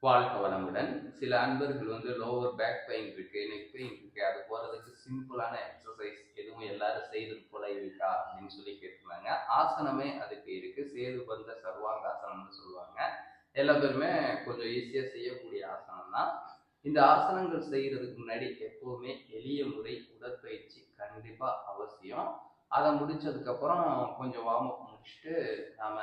வாழ்க வளமுடன். சில அன்பர்கள் வந்து லோவர் பேக் பெயின் இருக்கு நெக் பெயின் இருக்கு. அது போறதுக்கு சிம்பிளான எக்ஸசைஸ் எதுவும் எல்லாரும் செய்தது போல இருக்கா அப்படின்னு சொல்லி கேட்டிருந்தாங்க. ஆசனமே அதுக்கு இருக்கு. சேது பந்த சர்வாங்காசனம்னு சொல்லுவாங்க. எல்லா பேருமே கொஞ்சம் ஈஸியா செய்யக்கூடிய ஆசனம் தான் இந்த ஆசனங்கள் செய்யறதுக்கு முன்னாடி எப்பவுமே எளிய முறை உடற்பயிற்சி கண்டிப்பா அவசியம். அதை முடிச்சதுக்கு அப்புறம் கொஞ்சம் வார்ம் அப் முடிச்சுட்டு நாம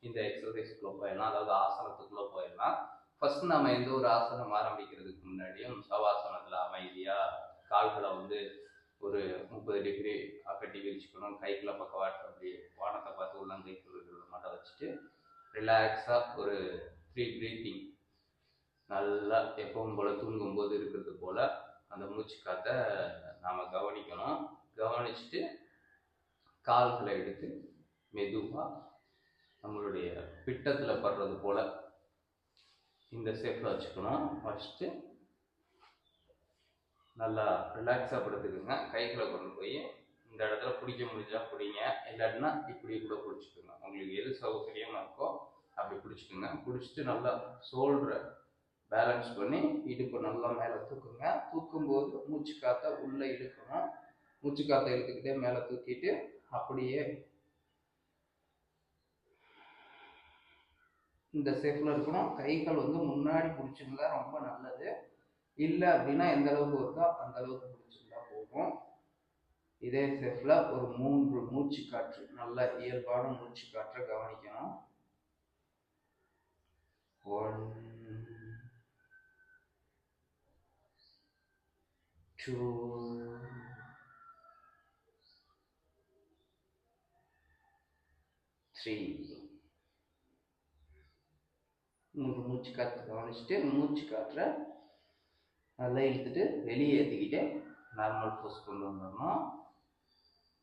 இந்த எக்ஸசைஸ்க்குள்ள போயிடலாம். அதாவது ஆசனத்துக்குள்ள போயிடலாம். ஃபர்ஸ்ட் நம்ம எந்த ஒரு ஆசனம் ஆரம்பிக்கிறதுக்கு முன்னாடியும் சவாசனத்தில் அமைதியாக கால்களை வந்து ஒரு முப்பது டிகிரி கட்டி விரிச்சுக்கணும். கைக்குள்ள பக்கவாட்டு அப்படி வானத்தை பார்த்து உள்ளங்கை இருக்கிறத மட்டும் வச்சுட்டு ரிலாக்ஸாக ஒரு ஃப்ரீ ப்ரீத்திங் நல்லா எப்பவும் போல் தூங்கும்போது இருக்கிறது போல் அந்த மூச்சு காற்றை நாம் கவனிக்கணும். கவனிச்சுட்டு கால்களை எடுத்து மெதுவாக நம்மளுடைய பிட்டத்தில் படுறது போல் இந்த ஷேப்பில் வச்சுக்கணும். வச்சுட்டு நல்லா ரிலாக்ஸாக படுத்துக்குங்க. கைகளை கொண்டு போய் இந்த இடத்துல பிடிக்க முடிஞ்சா பிடிங்க. இல்லாட்டினா இப்படி கூட பிடிச்சிக்கோங்க. உங்களுக்கு எது சௌகரியமாக இருக்கோ அப்படி பிடிச்சிக்கோங்க. பிடிச்சிட்டு நல்லா ஷோல்டரை பேலன்ஸ் பண்ணி இடுப்பு நல்லா மேலே தூக்குங்க. தூக்கும்போது மூச்சு காற்றை உள்ளே இழுக்கணும். மூச்சு காற்றை இழுத்துக்கிட்டே மேலே தூக்கிட்டு அப்படியே இந்த ஷேப்பில் இருக்கணும். கைகள் வந்து முன்னாடி பிடிச்சிருந்தா ரொம்ப நல்லது. இல்லை அப்படின்னா எந்த அளவுக்கு இருக்கோ அந்த அளவுக்கு பிடிச்சிருந்தா போகும் இதே ஷேப்பில் ஒரு மூன்று மூச்சு காற்று நல்ல இயல்பான மூச்சு காற்றை கவனிக்கணும். ஒன் டூ த்ரீ மூன்று மூச்சு காற்று கவனிச்சுட்டு மூச்சு காற்றை நல்லா இழுத்துட்டு வெளியே ஏற்றிக்கிட்டு நார்மல் போஸ் கொண்டு வந்துடணும்.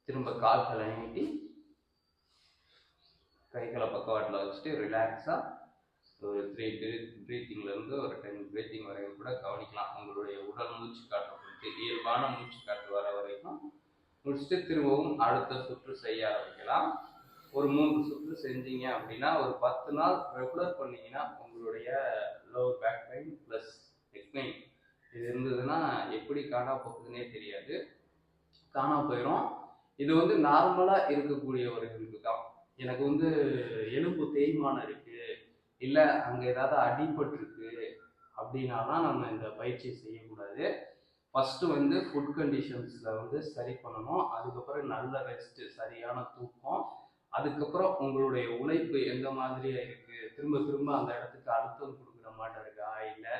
திரும்ப கால்களை நீட்டி கைகளை பக்கவாட்டில் வச்சுட்டு ரிலாக்ஸாக ஒரு த்ரீ ப்ரீத்திங்லேருந்து ஒரு டென் ப்ரீத்திங் வரைக்கும் கூட கவனிக்கலாம். உங்களுடைய உடல் மூச்சு காற்றை பொறுத்து இயல்பான மூச்சு காற்று வர வரைக்கும் முடிச்சுட்டு திரும்பவும் அடுத்த சுற்று செய்ய ஆரம்பிக்கலாம். ஒரு மூன்று சுற்று செஞ்சீங்க அப்படின்னா ஒரு பத்து நாள் ரெகுலர் பண்ணீங்கன்னா உங்களுடைய lower back pain plus neck pain இது இருந்ததுன்னா எப்படி காணா போகுதுன்னே தெரியாது. காணா போயிடும் இது வந்து நார்மலாக இருக்கக்கூடியவர்களுக்கு தான். எனக்கு வந்து எலும்பு தேய்மானம் இருக்குது இல்லை அங்கே ஏதாவது அடிபட்டிருக்கு அப்படின்னா தான் நம்ம இந்த பயிற்சியை செய்யக்கூடாது. ஃபஸ்ட்டு வந்து ஃபுட் கண்டிஷன்ஸில் வந்து சரி பண்ணணும். அதுக்கப்புறம் நல்ல ரெஸ்ட்டு சரியான தூக்கம். அதுக்கப்புறம் உங்களுடைய உழைப்பு எந்த மாதிரியா இருக்கு? திரும்ப திரும்ப அந்த இடத்துக்கு அழுத்தம் கொடுக்குற மாட்டம் இருக்கா? இல்லை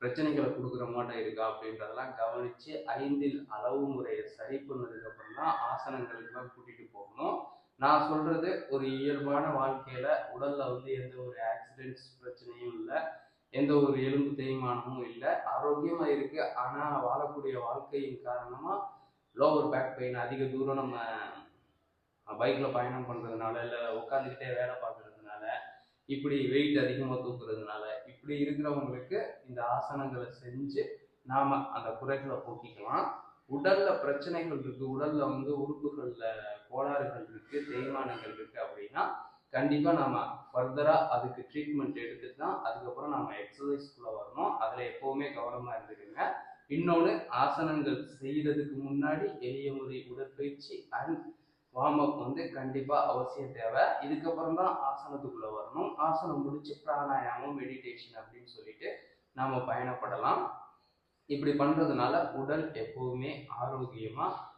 பிரச்சனைகளை கொடுக்குற மாட்டம் இருக்கா? அப்படின்றதெல்லாம் கவனித்து ஐந்தில் அளவு முறையை சரி பண்ணதுக்கு அப்புறம் தான் ஆசனங்களுக்கெல்லாம் கூட்டிகிட்டு போகணும். நான் சொல்றது ஒரு இயல்பான வாழ்க்கையில உடல்ல வந்து எந்த ஒரு ஆக்சிடென்ட்ஸ் பிரச்சனையும் இல்லை. எந்த ஒரு எலும்பு தேய்மானமும் இல்லை. ஆரோக்கியமா இருக்கு. ஆனா வாழக்கூடிய வாழ்க்கையின் காரணமா லோவர் பேக் பெயின் அதிக தூரம் நம்ம பைக்கில் பயணம் பண்ணுறதுனால இல்லை உட்காந்துக்கிட்டே வேலை பார்க்கறதுனால இப்படி வெயிட் அதிகமாக தூக்குறதுனால இப்படி இருக்கிறவங்களுக்கு இந்த ஆசனங்களை செஞ்சு நாம் அந்த குறைகளை போக்கிக்கலாம். உடலில் பிரச்சனைகள் இருக்குது உடலில் வந்து உறுப்புகளில் கோளாறுகள் இருக்குது தேய்மானங்கள் இருக்குது அப்படின்னா கண்டிப்பாக நம்ம ஃபர்தராக அதுக்கு ட்ரீட்மெண்ட் எடுத்துட்டு தான் அதுக்கப்புறம் நம்ம எக்ஸசைஸ்குள்ளே வரணும். அதில் எப்போவுமே கவனமாக இருந்துக்கோங்க. இன்னொன்று ஆசனங்கள் செய்கிறதுக்கு முன்னாடி எளிய முறை உடற்பயிற்சி அண்ட் வார்ம் அப் வந்து கண்டிப்பாக அவசியம் தேவை. இதுக்கப்புறம் தான் ஆசனத்துக்குள்ளே வரணும். ஆசனம் முடிச்சு பிராணாயாமம் மெடிடேஷன் அப்படின்னு சொல்லிட்டு நாம் பயணப்படலாம். இப்படி பண்ணுறதுனால உடல் எப்போவுமே ஆரோக்கியமாக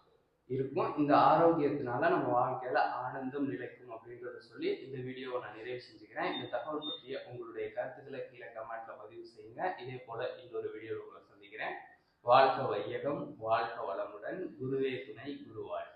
இருக்கும். இந்த ஆரோக்கியத்தினால நம்ம வாழ்க்கையில் ஆனந்தம் நிலைக்கும் அப்படின்றத சொல்லி இந்த வீடியோவை நான் நிறைவு செஞ்சுக்கிறேன். இந்த தகவல் பற்றிய உங்களுடைய கருத்துக்களை கீழே கமெண்ட்ல பதிவு செய்யுங்க. இதே போல் இன்னொரு வீடியோவில் உங்களை சந்திக்கிறேன். வாழ்க வையகம் வாழ்க வளமுடன். குருவே துணை குருவாழ்